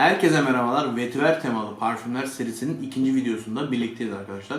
Herkese merhabalar. Vetiver temalı parfümler serisinin ikinci videosunda birlikteyiz arkadaşlar.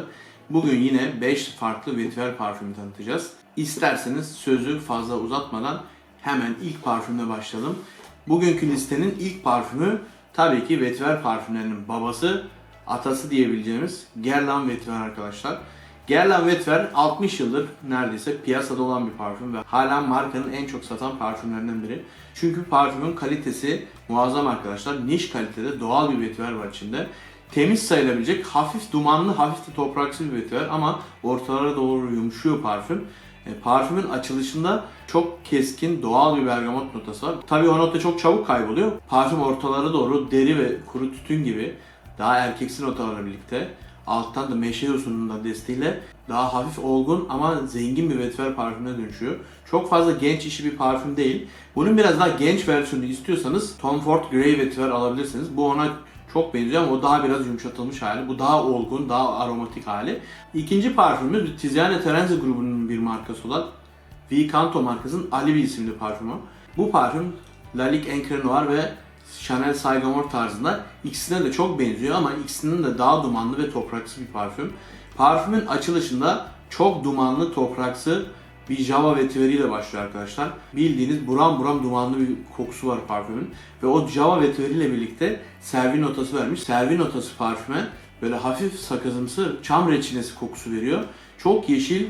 Bugün yine 5 farklı vetiver parfümü tanıtacağız. İsterseniz sözü fazla uzatmadan hemen ilk parfümle başlayalım. Bugünkü listenin ilk parfümü tabii ki vetiver parfümlerinin babası, atası diyebileceğimiz Guerlain Vetiver arkadaşlar. Guerlain Vetiver 60 yıldır neredeyse piyasada olan bir parfüm ve hala markanın en çok satan parfümlerinden biri. Çünkü parfümün kalitesi muazzam arkadaşlar. Niş kalitede doğal bir vetiver var içinde. Temiz sayılabilecek hafif dumanlı, hafif de topraksı bir vetiver ama ortalara doğru yumuşuyor parfüm. E, parfümün açılışında çok keskin doğal bir bergamot notası var. Tabii o nota çok çabuk kayboluyor. Parfüm ortalara doğru deri ve kuru tütün gibi daha erkeksi notalarla birlikte alttan da meşe da desteğiyle daha hafif olgun ama zengin bir vetiver parfümüne dönüşüyor. Çok fazla genç işi bir parfüm değil. Bunun biraz daha genç versiyonunu istiyorsanız Tom Ford Grey vetiver alabilirsiniz. Bu ona çok benziyor ama o daha biraz yumuşatılmış hali. Bu daha olgun, daha aromatik hali. İkinci parfümümüz Tiziane Terenzi grubunun bir markası olan Vicanto markasının Alibi isimli parfümü. Bu parfüm Lalique Encre Noir ve Chanel Sagamore tarzında ikisine de çok benziyor ama ikisinin de daha dumanlı ve topraksı bir parfüm. Parfümün açılışında çok dumanlı topraksı bir Java vetiveriyle başlıyor arkadaşlar. Bildiğiniz buram buram dumanlı bir kokusu var parfümün. Ve o Java vetiveriyle birlikte servi notası vermiş. Servi notası parfüme böyle hafif sakızımsı çam reçinesi kokusu veriyor. Çok yeşil,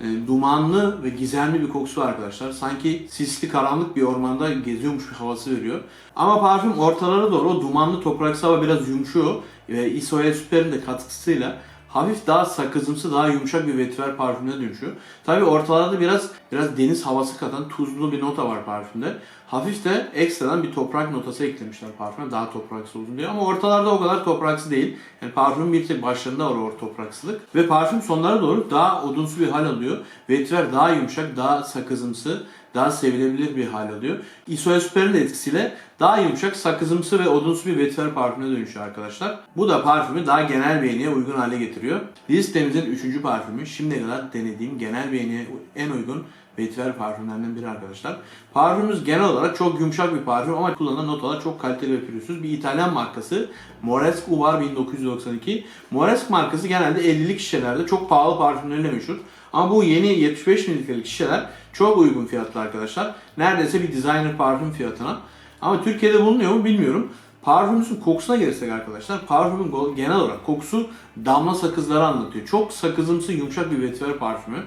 e, dumanlı ve gizemli bir kokusu var arkadaşlar. Sanki sisli karanlık bir ormanda geziyormuş bir havası veriyor. Ama parfüm ortalara doğru o dumanlı topraksı hava biraz yumuşuyor ve Isoel Super'in de katkısıyla hafif daha sakızımsı, daha yumuşak bir vetiver parfümüne dönüşüyor. Tabi ortalarda biraz biraz deniz havası katan tuzlu bir nota var parfümde. Hafif de ekstradan bir toprak notası eklemişler parfüme daha topraksı olsun diye. Ama ortalarda o kadar topraksı değil. Yani parfümün bir tek başlarında var o topraksılık. Ve parfüm sonlara doğru daha odunsu bir hal alıyor. Vetiver daha yumuşak, daha sakızımsı, daha sevilebilir bir hal alıyor. De etkisiyle daha yumuşak, sakızımsı ve odunsu bir vetiver parfümüne dönüşüyor arkadaşlar. Bu da parfümü daha genel beğeniye uygun hale getiriyor. Listemizin 3. parfümü şimdiye kadar denediğim genel beğeniye en uygun vetiver parfümlerinden biri arkadaşlar. Parfümümüz genel olarak çok yumuşak bir parfüm ama kullanılan notalar çok kaliteli ve pürüzsüz. Bir İtalyan markası Moresque Uvar 1992. Moresque markası genelde 50'lik şişelerde çok pahalı parfümleriyle meşhur. Ama bu yeni 75 mililitrelik şişeler çok uygun fiyatlı arkadaşlar. Neredeyse bir designer parfüm fiyatına. Ama Türkiye'de bulunuyor mu bilmiyorum. Parfümümüzün kokusuna gelirsek arkadaşlar, parfümün genel olarak kokusu damla sakızları anlatıyor. Çok sakızımsı yumuşak bir vetiver parfümü.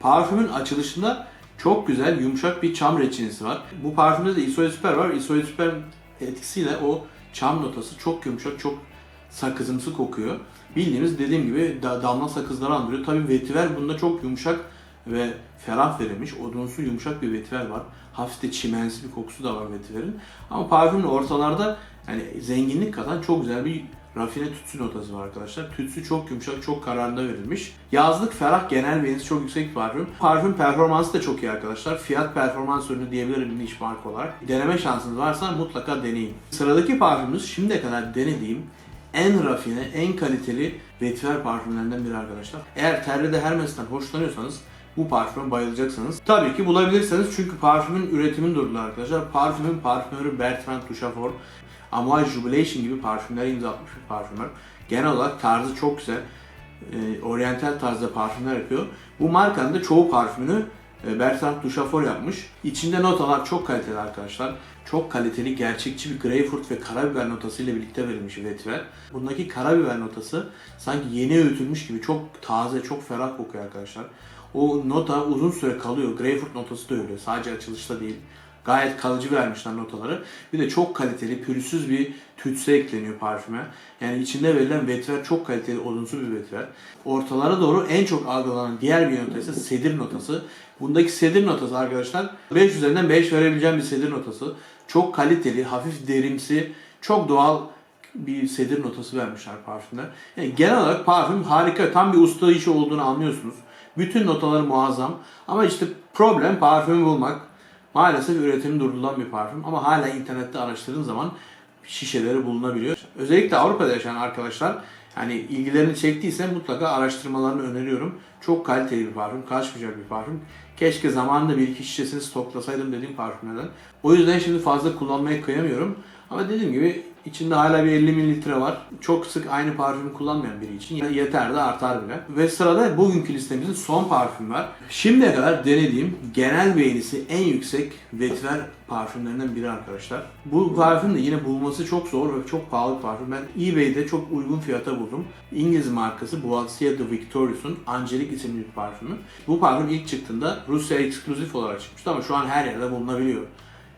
Parfümün açılışında çok güzel yumuşak bir çam reçinesi var. Bu parfümde de Isoe Super var. Isoe Super etkisiyle o çam notası çok yumuşak, çok sakızımsı kokuyor. Bildiğimiz dediğim gibi da- damla sakızları andırıyor. Tabii vetiver bunda çok yumuşak ve ferah verilmiş. Odunsu yumuşak bir vetiver var. Hafif de çimensi bir kokusu da var vetiverin. Ama parfümün ortalarda yani zenginlik katan çok güzel bir rafine tütsü notası var arkadaşlar. Tütsü çok yumuşak, çok kararında verilmiş. Yazlık, ferah, genel beğenisi çok yüksek bir parfüm. Parfüm performansı da çok iyi arkadaşlar. Fiyat performans ürünü diyebilirim niş marka olarak. Deneme şansınız varsa mutlaka deneyin. Sıradaki parfümümüz şimdiye kadar denediğim en rafine, en kaliteli vetiver parfümlerinden biri arkadaşlar. Eğer Terre de Hermes'ten hoşlanıyorsanız bu parfüme bayılacaksınız. Tabii ki bulabilirsiniz çünkü parfümün üretimini durdular arkadaşlar. Parfümün parfümörü Bertrand Duchaufour, Amouage Jubilation gibi parfümler imza atmış bir parfümör. Genel olarak tarzı çok güzel. E, oryantal tarzda parfümler yapıyor. Bu markanın da çoğu parfümünü Bertrand Duchaufour yapmış. İçinde notalar çok kaliteli arkadaşlar. Çok kaliteli, gerçekçi bir greyfurt ve karabiber notası ile birlikte verilmiş bir vetiver. Bundaki karabiber notası sanki yeni öğütülmüş gibi çok taze, çok ferah kokuyor arkadaşlar. O nota uzun süre kalıyor. Greyfurt notası da öyle. Sadece açılışta değil. Gayet kalıcı vermişler notaları. Bir de çok kaliteli, pürüzsüz bir tütsü ekleniyor parfüme. Yani içinde verilen vetiver çok kaliteli, odunsu bir vetiver. Ortalara doğru en çok algılanan diğer bir nota ise sedir notası. Bundaki sedir notası arkadaşlar 5 üzerinden 5 verebileceğim bir sedir notası. Çok kaliteli, hafif derimsi, çok doğal bir sedir notası vermişler parfümde. Yani genel olarak parfüm harika, tam bir usta işi olduğunu anlıyorsunuz. Bütün notaları muazzam. Ama işte problem parfümü bulmak. Maalesef üretimi durdurulan bir parfüm ama hala internette araştırdığın zaman şişeleri bulunabiliyor. Özellikle Avrupa'da yaşayan arkadaşlar hani ilgilerini çektiyse mutlaka araştırmalarını öneriyorum. Çok kaliteli bir parfüm, kaçmayacak bir parfüm. Keşke zamanında bir iki şişesini stoklasaydım dediğim parfümlerden. O yüzden şimdi fazla kullanmaya kıyamıyorum. Ama dediğim gibi İçinde hala bir 50 mililitre var. Çok sık aynı parfümü kullanmayan biri için yeter de artar bile. Ve sırada bugünkü listemizin son parfüm var. Şimdiye kadar denediğim genel beğenisi en yüksek vetiver parfümlerinden biri arkadaşlar. Bu parfüm de yine bulması çok zor ve çok pahalı bir parfüm. Ben eBay'de çok uygun fiyata buldum. İngiliz markası Boissier de Victorious'un Angelique isimli bir parfümü. Bu parfüm ilk çıktığında Rusya eksklusif olarak çıkmıştı ama şu an her yerde bulunabiliyor.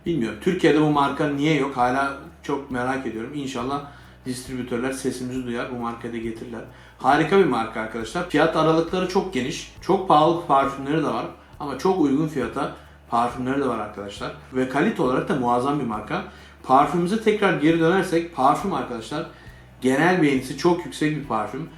Bilmiyorum. Türkiye'de bu marka niye yok? Hala çok merak ediyorum. İnşallah distribütörler sesimizi duyar. Bu markayı da getirirler. Harika bir marka arkadaşlar. Fiyat aralıkları çok geniş. Çok pahalı parfümleri de var. Ama çok uygun fiyata parfümleri de var arkadaşlar. Ve kalite olarak da muazzam bir marka. Parfümümüze tekrar geri dönersek parfüm arkadaşlar genel beğenisi çok yüksek bir parfüm.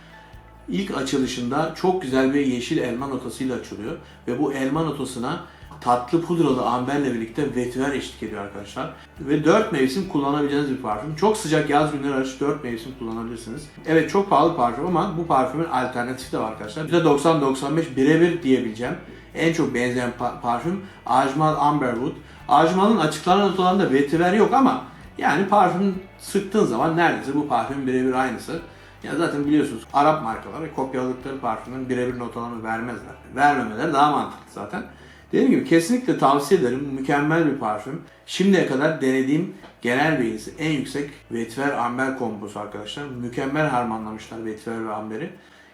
İlk açılışında çok güzel bir yeşil elma notasıyla açılıyor. Ve bu elma notasına tatlı pudralı amberle birlikte vetiver eşlik ediyor arkadaşlar. Ve 4 mevsim kullanabileceğiniz bir parfüm. Çok sıcak yaz günleri hariç 4 mevsim kullanabilirsiniz. Evet çok pahalı parfüm ama bu parfümün alternatifi de var arkadaşlar. %90-95 birebir diyebileceğim. En çok benzeyen pa- parfüm Ajmal Amberwood. Ajmal'ın açıklanan notalarında vetiver yok ama yani parfüm sıktığın zaman neredeyse bu parfüm birebir aynısı. Ya zaten biliyorsunuz Arap markaları kopyaladıkları parfümün birebir notalarını vermezler. Vermemeleri daha mantıklı zaten. Dediğim gibi kesinlikle tavsiye ederim. Mükemmel bir parfüm. Şimdiye kadar denediğim genel beğenisi en yüksek vetiver amber kombosu arkadaşlar. Mükemmel harmanlamışlar vetiver ve amberi.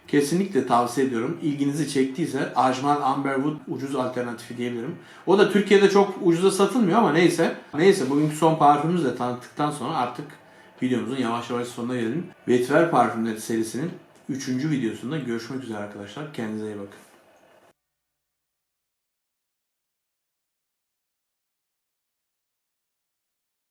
Kesinlikle tavsiye ediyorum. İlginizi çektiyse Ajmal Amberwood ucuz alternatifi diyebilirim. O da Türkiye'de çok ucuza satılmıyor ama neyse. Neyse bugünkü son parfümümüzü de tanıttıktan sonra artık videomuzun yavaş yavaş sonuna gelelim. Vetiver parfümleri serisinin 3. videosunda görüşmek üzere arkadaşlar. Kendinize iyi bakın.